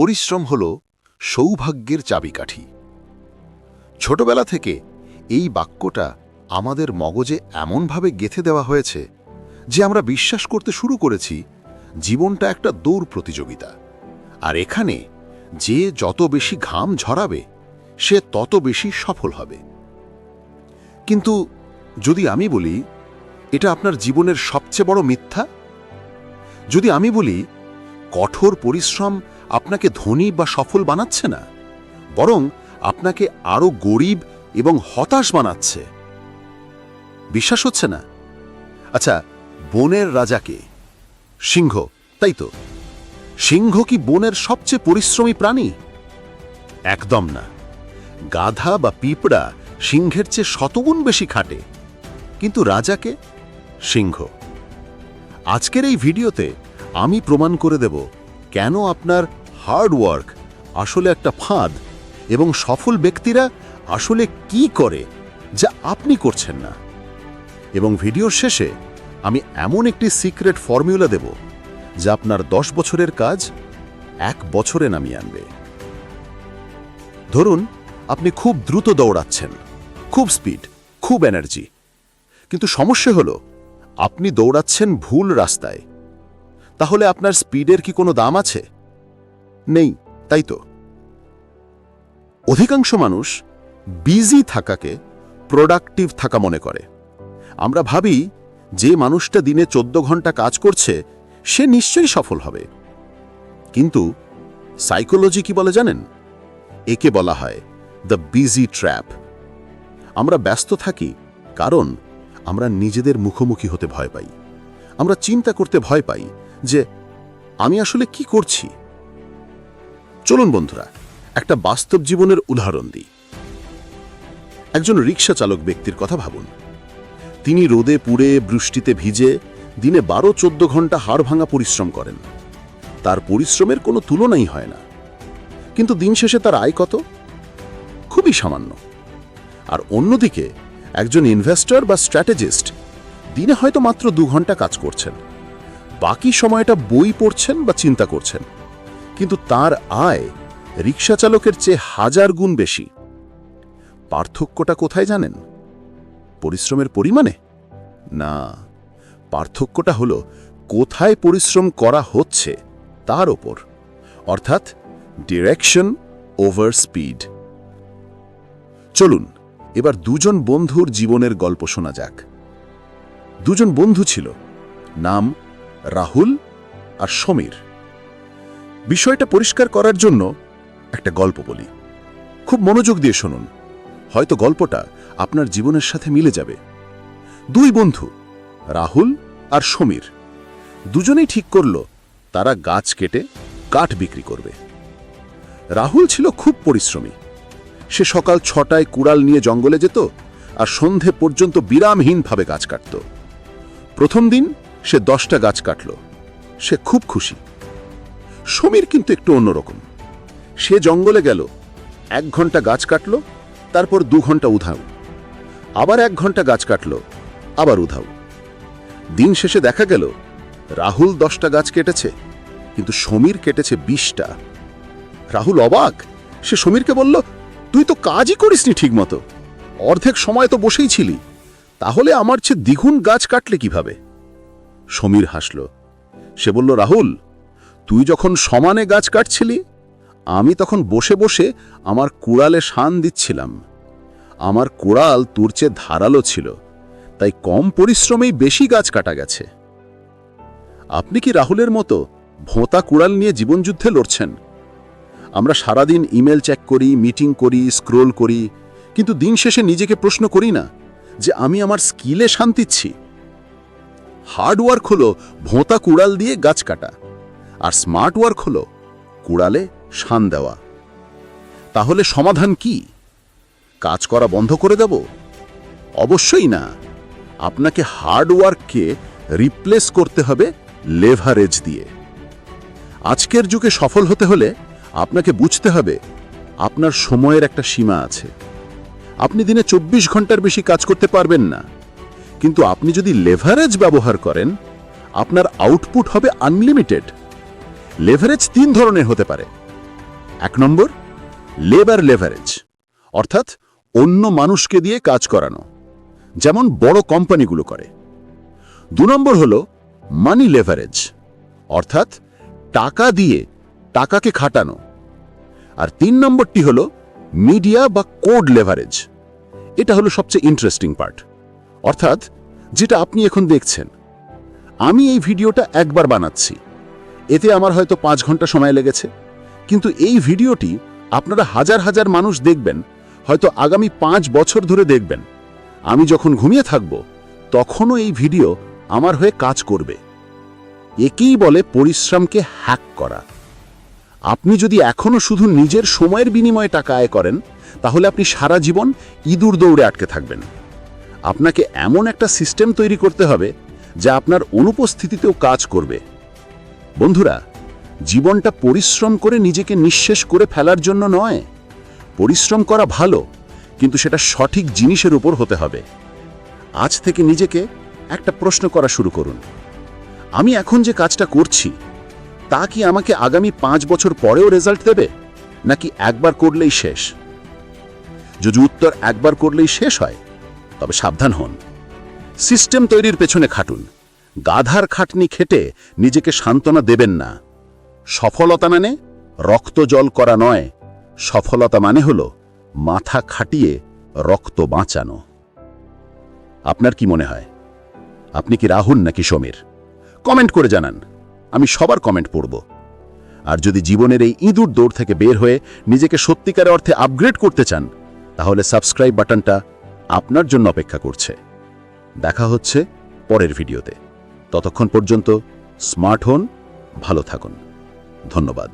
পরিশ্রম হল সৌভাগ্যের চাবিকাঠি। ছোটবেলা থেকে এই বাক্যটা আমাদের মগজে এমনভাবে গেথে দেওয়া হয়েছে যে আমরা বিশ্বাস করতে শুরু করেছি জীবনটা একটা দৌড় প্রতিযোগিতা। আর এখানে যে যত বেশি ঘাম ঝরাবে, সে তত বেশি সফল হবে। কিন্তু যদি আমি বলি, এটা আপনার জীবনের সবচেয়ে বড় মিথ্যা? যদি আমি বলি, কঠোর পরিশ্রম আপনাকে ধনী বা সফল বানাচ্ছে না, বরং আপনাকে আরও গরিব এবং হতাশ বানাচ্ছে। বিশ্বাস হচ্ছে না? আচ্ছা বনের রাজাকে সিংহ, তাই তো। সিংহ কি বনের সবচেয়ে পরিশ্রমী প্রাণী? একদম না। গাধা বা পিঁপড়া সিংহের চেয়ে শতগুণ বেশি খাটে। কিন্তু রাজাকে সিংহ। আজকের এই ভিডিওতে আমি প্রমাণ করে দেব কেন আপনার হার্ড ওয়ার্ক, আসলে একটা ফাঁদ, এবং সফল ব্যক্তিরা আসলে কি করে যা আপনি করছেন না। এবং ভিডিওর শেষে আমি এমন একটি সিক্রেট ফর্মুলা দেব, যা আপনার দশ বছরের কাজ এক বছরে নামিয়ে আনবে। ধরুন, আপনি খুব দ্রুত দৌড়াচ্ছেন, খুব স্পিড, খুব এনার্জি। কিন্তু সমস্যা হলো, আপনি দৌড়াচ্ছেন ভুল রাস্তায়। তাহলে আপনার স্পিডের কি কোনো দাম আছে? নেই, তাই তো? অধিকাংশ মানুষ বিজি থাকাকে প্রোডাক্টিভ থাকা মনে করে। আমরা ভাবি, যে মানুষটা দিনে চোদ্দ ঘণ্টা কাজ করছে, সে নিশ্চয়ই সফল হবে। কিন্তু সাইকোলজি কি বলে জানেন? একে বলা হয় দ্য বিজি ট্র্যাপ। আমরা ব্যস্ত থাকি, কারণ আমরা নিজেদের মুখোমুখি হতে ভয় পাই। আমরা চিন্তা করতে ভয় পাই যে, আমি আসলে কি করছি? চলুন বন্ধুরা, একটা বাস্তব জীবনের উদাহরণ দিই। একজন রিক্সা চালক ব্যক্তির কথা ভাবুন। তিনি রোদে পুড়ে, বৃষ্টিতে ভিজে, দিনে বারো চোদ্দ ঘণ্টা হাড় ভাঙা পরিশ্রম করেন। তার পরিশ্রমের কোনো তুলনাই হয় না। কিন্তু দিন শেষে তার আয় কত? খুবই সামান্য। আর অন্যদিকে, একজন ইনভেস্টর বা স্ট্র্যাটেজিস্ট দিনে হয়তো মাত্র দু ঘণ্টা কাজ করছেন। বাকি সময়টা বই পড়ছেন বা চিন্তা করছেন। কিন্তু তার আয় রিক্সা চালকের চেয়ে হাজার গুণ বেশি। পার্থক্যটা কোথায় জানেন? পরিশ্রমের পরিমাণে? না, পার্থক্যটা হলো কোথায় পরিশ্রম করা হচ্ছে তার ওপর, অর্থাৎ ডিরেকশন ওভার স্পিড চলুন, এবার দুজন বন্ধুর জীবনের গল্প শোনা যাক। দুজন বন্ধু ছিল, নাম রাহুল আর সমীর। বিষয়টা পরিষ্কার করার জন্য একটা গল্প বলি। খুব মনোযোগ দিয়ে শুনুন। হয়তো গল্পটা আপনার জীবনের সাথে মিলে যাবে। দুই বন্ধু, রাহুল আর সমীর, দুজনেই ঠিক করল তারা গাছ কেটে কাঠ বিক্রি করবে। রাহুল ছিল খুব পরিশ্রমী। সে সকাল ছটায় কুড়াল নিয়ে জঙ্গলে যেত আর সন্ধে পর্যন্ত বিরামহীনভাবে গাছ কাটত। প্রথম দিন সে দশটা গাছ কাটল। সে খুব খুশি। সমীর কিন্তু একটু অন্যরকম। সে জঙ্গলে গেল, এক ঘণ্টা গাছ কাটল, তারপর দু ঘণ্টা উধাও। আবার এক ঘণ্টা গাছ কাটল, আবার উধাও। দিন শেষে দেখা গেল, রাহুল দশটা গাছ কেটেছে, কিন্তু সমীর কেটেছে বিশটা। রাহুল অবাক, সে সমীরকে বলল, তুই তো কাজই করিসনি ঠিকমতো। অর্ধেক সময় তো বসেই ছিলি, তাহলে আমার চেয়ে দ্বিগুণ গাছ কাটলে কীভাবে? সমীর হাসল। সে বলল, রাহুল তুই যখন সমানে গাছ কাটছিলি, আমি তখন বসে বসে আমার কুড়ালে শান দিচ্ছিলাম। আমার কুড়াল তোর চেয়ে ধারালো ছিল, তাই কম পরিশ্রমেই বেশি গাছ কাটা গেছে। আপনি কি রাহুলের মতো ভোঁতা কুড়াল নিয়ে জীবনযুদ্ধে লড়ছেন? আমরা সারাদিন ইমেল চেক করি, মিটিং করি, স্ক্রোল করি, কিন্তু দিন শেষে নিজেকে প্রশ্ন করি না যে আমি আমার স্কিলে শান্তিচ্ছি হার্ডওয়ার্ক হলো ভোঁতা কুড়াল দিয়ে গাছ কাটা। আর স্মার্ট ওয়ার্ক হলো কুড়ালে শান দেওয়া। তাহলে সমাধান কি? কাজ করা বন্ধ করে দেব? অবশ্যই না। আপনাকে হার্ডওয়ার্ককে রিপ্লেস করতে হবে লেভারেজ দিয়ে। আজকের যুগে সফল হতে হলে আপনাকে বুঝতে হবে, আপনার সময়ের একটা সীমা আছে। আপনি দিনে চব্বিশ ঘণ্টার বেশি কাজ করতে পারবেন না। কিন্তু আপনি যদি লেভারেজ ব্যবহার করেন, আপনার আউটপুট হবে আনলিমিটেড লেভারেজ তিন ধরনের হতে পারে। এক নম্বর লেবার লেভারেজ অর্থাৎ অন্য মানুষকে দিয়ে কাজ করানো, যেমন বড় কোম্পানিগুলো করে। দু নম্বর হল মানি লেভারেজ অর্থাৎ টাকা দিয়ে টাকাকে খাটানো। আর তিন নম্বরটি হল মিডিয়া বা কোড লেভারেজ এটা হলো সবচেয়ে ইন্টারেস্টিং পার্ট অর্থাৎ যেটা আপনি এখন দেখছেন। আমি এই ভিডিওটা একবার বানাচ্ছি। এতে আমার হয়তো পাঁচ ঘণ্টা সময় লেগেছে। কিন্তু এই ভিডিওটি আপনারা হাজার হাজার মানুষ দেখবেন, হয়তো আগামী পাঁচ বছর ধরে দেখবেন। আমি যখন ঘুমিয়ে থাকব, তখনও এই ভিডিও আমার হয়ে কাজ করবে। একেই বলে পরিশ্রমকে হ্যাক করা। আপনি যদি এখনও শুধু নিজের সময়ের বিনিময়ে টাকা আয় করেন, তাহলে আপনি সারা জীবন ইঁদুর দৌড়ে আটকে থাকবেন। আপনাকে এমন একটা সিস্টেম তৈরি করতে হবে, যা আপনার অনুপস্থিতিতেও কাজ করবে। বন্ধুরা, জীবনটা পরিশ্রম করে নিজেকে নিঃশেষ করে ফেলার জন্য নয়। পরিশ্রম করা ভালো, কিন্তু সেটা সঠিক জিনিসের উপর হতে হবে। আজ থেকে নিজেকে একটা প্রশ্ন করা শুরু করুন। আমি এখন যে কাজটা করছি, তা কি আমাকে আগামী পাঁচ বছর পরেও রেজাল্ট দেবে, নাকি একবার করলেই শেষ? যদি উত্তর একবার করলেই শেষ হয়, তবে সাবধান হন। সিস্টেম তৈরির পেছনে খাটুন। গাধার খাটনি খেটে নিজেকে সান্ত্বনা দেবেন না। সফলতা মানে রক্ত জল করা নয়। সফলতা মানে হল মাথা খাটিয়ে রক্ত বাঁচানো। আপনার কি মনে হয়? আপনি কি রাহুল নাকি সমীর? কমেন্ট করে জানান। আমি সবার কমেন্ট পড়ব। আর যদি জীবনের এই ইঁদুর দৌড় থেকে বের হয়ে নিজেকে সত্যিকারের অর্থে আপগ্রেড করতে চান, তাহলে সাবস্ক্রাইব বাটনটা আপনার জন্য অপেক্ষা করছে। দেখা হচ্ছে পরের ভিডিওতে। ততক্ষণ পর্যন্ত স্মার্ট হন ভালো থাকুন। ধন্যবাদ।